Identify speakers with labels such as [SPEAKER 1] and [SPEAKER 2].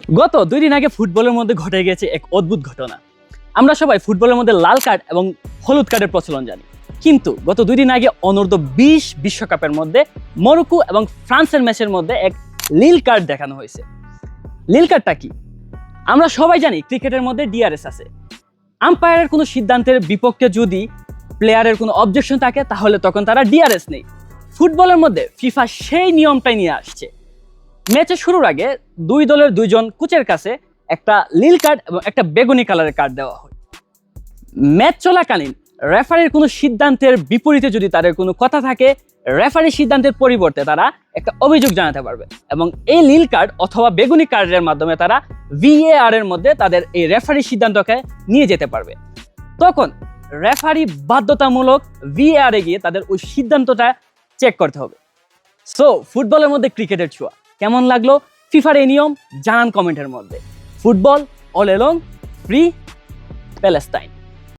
[SPEAKER 1] গত দুই দিন আগে ফুটবলের মধ্যে ঘটে গেছে এক অদ্ভুত ঘটনা। আমরা সবাই ফুটবলের মধ্যে লাল কার্ড এবং হলুদ কার্ডের প্রচলন জানি। কিন্তু গত দুই দিন আগে অনূর্ধ্ব বিশ বিশ্বকাপের মধ্যে মরক্কো এবং ফ্রান্সের ম্যাচের মধ্যে এক নীল কার্ড দেখানো হয়েছে। নীল কার্ডটা কি? আমরা সবাই জানি ক্রিকেটের মধ্যে ডিআরএস আছে। আম্পায়ারের কোনো সিদ্ধান্তের বিপক্ষে যদি প্লেয়ারের কোনো অবজেকশন থাকে, তাহলে তখন তারা ডিআরএস নেই। ফুটবলের মধ্যে ফিফা সেই নিয়মটাই নিয়ে আসছে। ম্যাচের শুরুর আগে দুই দলের দুইজন কোচের কাছে একটা নীল কার্ড এবং একটা বেগুনি কালারের কার্ড দেওয়া হয়। ম্যাচ চলাকালীন রেফারির কোনো সিদ্ধান্তের বিপরীতে যদি তাদের কোনো কথা থাকে, রেফারির সিদ্ধান্তের পরিবর্তে তারা একটা অভিযোগ জানাতে পারবে এবং এই নীল কার্ড অথবা বেগুনি কার্ডের মাধ্যমে তারা ভিএআর এর মধ্যে তাদের এই রেফারির সিদ্ধান্তকে নিয়ে যেতে পারবে। তখন রেফারি বাধ্যতামূলক ভিএআর এ গিয়ে তাদের ওই সিদ্ধান্তটা চেক করতে হবে। সো ফুটবলের মধ্যে ক্রিকেটের ছোঁয়া। কেমন লাগল? ফিফার এই নিয়ম জানান কমেন্টের মধ্যে। Football all along free Palestine